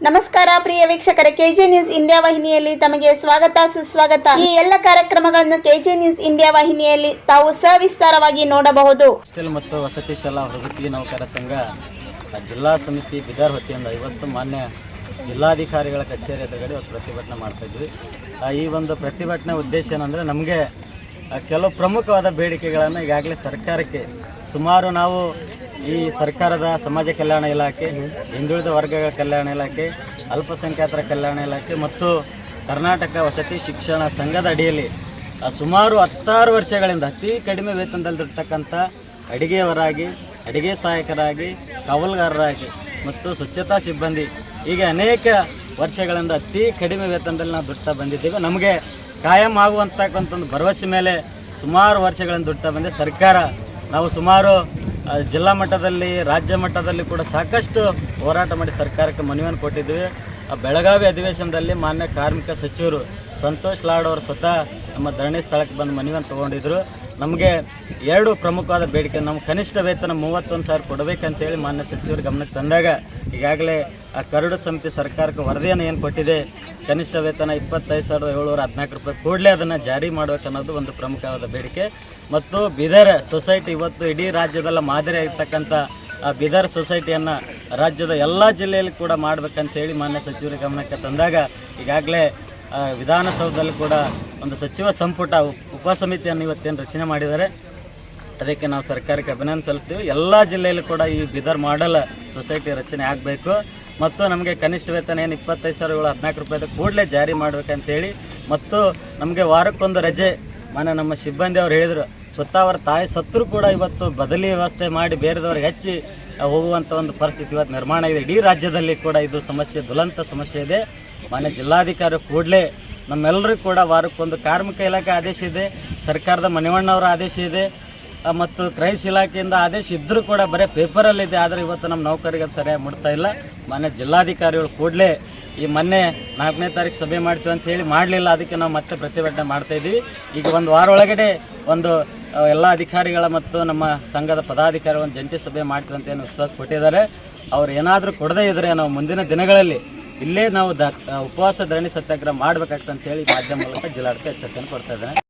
ನಮಸ್ಕಾರ ಪ್ರಿಯ ವೀಕ್ಷಕರೇ K J news India ವಾಹಿನಿಯಲ್ಲಿ ತಮಗೆ ಸ್ವಾಗತ ಸುಸ್ವಾಗತ. ಈ ಎಲ್ಲ ಕಾರ್ಯಕ್ರಮಗಳನ್ನು ಕೆಜೆ ನ್ಯೂಸ್ ಇಂಡಿಯಾ ವಾಹಿನಿಯಲ್ಲಿ ತಾವು ಸವಿಸ್ತಾರವಾಗಿ ನೋಡಬಹುದು. ಮತ್ತು ವಸತಿ ಶಾಲಾ ಪ್ರಗತಿ ನೌಕರ ಸಂಘ ಜಿಲ್ಲಾ ಸಮಿತಿ ಬಿದರ್ ವತಿಯಿಂದ ಇವತ್ತು ಮಾನ್ಯ ಜಿಲ್ಲಾಧಿಕಾರಿಗಳ ಕಚೇರಿ ಎದುರುಗಡೆ ಇವತ್ತು ಪ್ರತಿಭಟನೆ ಮಾಡ್ತಾ ಆ, ಈ ಒಂದು ಪ್ರತಿಭಟನೆ ಉದ್ದೇಶ ಏನಂದ್ರೆ ನಮಗೆ ಕೆಲವು ಪ್ರಮುಖವಾದ ಬೇಡಿಕೆಗಳನ್ನು ಈಗಾಗಲೇ ಸರ್ಕಾರಕ್ಕೆ ಸುಮಾರು ನಾವು ಈ ಸರ್ಕಾರದ ಸಮಾಜ ಕಲ್ಯಾಣ ಇಲಾಖೆ, ಹಿಂದುಳಿದ ವರ್ಗಗಳ ಕಲ್ಯಾಣ ಇಲಾಖೆ, ಅಲ್ಪಸಂಖ್ಯಾತರ ಕಲ್ಯಾಣ ಇಲಾಖೆ ಮತ್ತು ಕರ್ನಾಟಕ ವಸತಿ ಶಿಕ್ಷಣ ಸಂಘದ ಅಡಿಯಲ್ಲಿ ಸುಮಾರು ಹತ್ತಾರು ವರ್ಷಗಳಿಂದ, ಅತಿ ಕಡಿಮೆ ವೇತನದಲ್ಲಿರ್ತಕ್ಕಂಥ ಅಡಿಗೆಯವರಾಗಿ, ಅಡಿಗೆ ಸಹಾಯಕರಾಗಿ, ಕಾವಲುಗಾರರಾಗಿ ಮತ್ತು ಸ್ವಚ್ಛತಾ ಸಿಬ್ಬಂದಿ, ಹೀಗೆ ಅನೇಕ ವರ್ಷಗಳಿಂದ ಅತಿ ಕಡಿಮೆ ವೇತನದಲ್ಲಿ ನಾವು ಬಿಡ್ತಾ ಬಂದಿದ್ದೇವೆ. ನಮಗೆ ಕಾಯಂ ಆಗುವಂತಕ್ಕಂಥ ಒಂದು ಭರವಸೆ ಮೇಲೆ ಸುಮಾರು ವರ್ಷಗಳಿಂದ ದುಡ್ತಾ ಬಂದೆ. ಸರ್ಕಾರ ನಾವು ಸುಮಾರು ಜಿಲ್ಲಾ ಮಟ್ಟದಲ್ಲಿ, ರಾಜ್ಯ ಮಟ್ಟದಲ್ಲಿ ಕೂಡ ಸಾಕಷ್ಟು ಹೋರಾಟ ಮಾಡಿ ಸರ್ಕಾರಕ್ಕೆ ಮನವಿಯನ್ನು ಕೊಟ್ಟಿದ್ದೀವಿ. ಆ, ಬೆಳಗಾವಿ ಅಧಿವೇಶನದಲ್ಲಿ ಮಾನ್ಯ ಕಾರ್ಮಿಕ ಸಚಿವರು ಸಂತೋಷ್ ಲಾಡ್ ಅವರು ಸ್ವತಃ ನಮ್ಮ ಧರಣಿ ಸ್ಥಳಕ್ಕೆ ಬಂದು ಮನವಿಯನ್ನು ತೊಗೊಂಡಿದ್ರು. ನಮಗೆ ಎರಡು ಪ್ರಮುಖವಾದ ಬೇಡಿಕೆ, ನಮ್ಮ ಕನಿಷ್ಠ ವೇತನ ಮೂವತ್ತೊಂದು ಸಾವಿರ ಕೊಡಬೇಕಂತೇಳಿ ಮಾನ್ಯ ಸಚಿವರು ಗಮನಕ್ಕೆ ತಂದಾಗ ಈಗಾಗಲೇ ಆ ಕರಡು ಸಮಿತಿ ಸರ್ಕಾರಕ್ಕೆ ವರದಿಯನ್ನು ಏನು ಕೊಟ್ಟಿದೆ ಕನಿಷ್ಠ ವೇತನ ಇಪ್ಪತ್ತೈದು ಸಾವಿರದ ಏಳ್ನೂರ ಹದಿನಾಲ್ಕು ರೂಪಾಯಿ ಕೂಡಲೇ ಅದನ್ನು ಜಾರಿ ಮಾಡಬೇಕನ್ನೋದು ಒಂದು ಪ್ರಮುಖವಾದ ಬೇಡಿಕೆ. ಮತ್ತು ಬಿದರ್ ಸೊಸೈಟಿ ಇವತ್ತು ಇಡೀ ರಾಜ್ಯದಲ್ಲ ಮಾದರಿ ಆಗಿರ್ತಕ್ಕಂಥ ಆ ಬಿದರ್ ಸೊಸೈಟಿಯನ್ನು ರಾಜ್ಯದ ಎಲ್ಲ ಜಿಲ್ಲೆಯಲ್ಲಿ ಕೂಡ ಮಾಡಬೇಕಂತೇಳಿ ಮಾನ್ಯ ಸಚಿವರ ಗಮನಕ್ಕೆ ತಂದಾಗ, ಈಗಾಗಲೇ ವಿಧಾನಸೌಧದಲ್ಲಿ ಕೂಡ ಒಂದು ಸಚಿವ ಸಂಪುಟ ಉಪ- ಸಮಿತಿಯನ್ನು ಇವತ್ತೇನು ರಚನೆ ಮಾಡಿದ್ದಾರೆ. ಅದಕ್ಕೆ ನಾವು ಸರ್ಕಾರಕ್ಕೆ ಅಭಿನಂದನೆ ಸಲ್ಲಿಸ್ತೀವಿ. ಎಲ್ಲ ಜಿಲ್ಲೆಯಲ್ಲೂ ಕೂಡ ಈ ಬಿದರ್ ಮಾಡೆಲ್ ಸೊಸೈಟಿ ರಚನೆ ಆಗಬೇಕು. ಮತ್ತು ನಮಗೆ ಕನಿಷ್ಠ ವೇತನ ಏನು ಇಪ್ಪತ್ತೈದು ಸಾವಿರ ಏಳು ಹದಿನಾಲ್ಕು ರೂಪಾಯಿದ ಕೂಡಲೇ ಜಾರಿ ಮಾಡ್ಬೇಕಂತೇಳಿ ಮತ್ತು ನಮಗೆ ವಾರಕ್ಕೊಂದು ರಜೆ ಮನೆ ನಮ್ಮ ಸಿಬ್ಬಂದಿ ಅವ್ರು ಹೇಳಿದರು. ಸ್ವತಃ ಅವರ ತಾಯಿ ಸತ್ರು ಕೂಡ ಇವತ್ತು ಬದಲಿ ವ್ಯವಸ್ಥೆ ಮಾಡಿ ಬೇರೆದವ್ರಿಗೆ ಹಚ್ಚಿ ಹೋಗುವಂಥ ಒಂದು ಪರಿಸ್ಥಿತಿ ಇವತ್ತು ನಿರ್ಮಾಣ ಇದೆ ಇಡೀ ರಾಜ್ಯದಲ್ಲಿ ಕೂಡ ಇದು ಸಮಸ್ಯೆ ದುಲಂತ ಸಮಸ್ಯೆ ಇದೆ. ಮಾನ್ಯ ಜಿಲ್ಲಾಧಿಕಾರಿ ಕೂಡಲೇ ನಮ್ಮೆಲ್ಲರೂ ಕೂಡ ವಾರಕ್ಕೊಂದು ಕಾರ್ಮಿಕ ಇಲಾಖೆ ಆದೇಶ ಇದೆ. ಸರ್ಕಾರದ ಮನೆವಣ್ಣವರ ಆದೇಶ ಇದೆ. ಮತ್ತು ಕ್ರೈಸ್ ಇಲಾಖೆಯಿಂದ ಆದೇಶ ಇದ್ದರೂ ಕೂಡ ಬರೀ ಪೇಪರಲ್ಲಿದೆ, ಆದರೆ ಇವತ್ತು ನಮ್ಮ ನೌಕರಿಗೆ ಅದು ಸರಿಯಾಗಿ ಮುಟ್ತಾ ಇಲ್ಲ. ಮಾನ್ಯ ಜಿಲ್ಲಾಧಿಕಾರಿಗಳು ಕೂಡಲೇ ಈ ಮೊನ್ನೆ ನಾಲ್ಕನೇ ತಾರೀಕು ಸಭೆ ಮಾಡ್ತೀವಿ ಅಂತ ಹೇಳಿ ಮಾಡಲಿಲ್ಲ, ಅದಕ್ಕೆ ನಾವು ಮತ್ತೆ ಪ್ರತಿಭಟನೆ ಮಾಡ್ತಾ ಇದ್ದೀವಿ. ಈಗ ಒಂದು ವಾರ ಒಳಗಡೆ ಒಂದು ಎಲ್ಲ ಅಧಿಕಾರಿಗಳ ಮತ್ತು ನಮ್ಮ ಸಂಘದ ಪದಾಧಿಕಾರಿಗಳ ಒಂದು ಜಂಟಿ ಸಭೆ ಮಾಡ್ತೀವಿ ಅಂತ ಏನು ವಿಶ್ವಾಸ ಕೊಟ್ಟಿದ್ದಾರೆ. ಅವ್ರು ಏನಾದರೂ ಕೊಡದೇ ಇದ್ದರೆ ನಾವು ಮುಂದಿನ ದಿನಗಳಲ್ಲಿ ಇಲ್ಲೇ ನಾವು ದ ಉಪವಾಸ ಧರಣಿ ಸತ್ಯಾಗ್ರಹ ಹೇಳಿ ಮಾಧ್ಯಮ ಮೂಲಕ ಜಿಲ್ಲಾಡಳಿತ ಎಚ್ಚರಿಕೆಯನ್ನು ಕೊಡ್ತಾ ಇದ್ದೇನೆ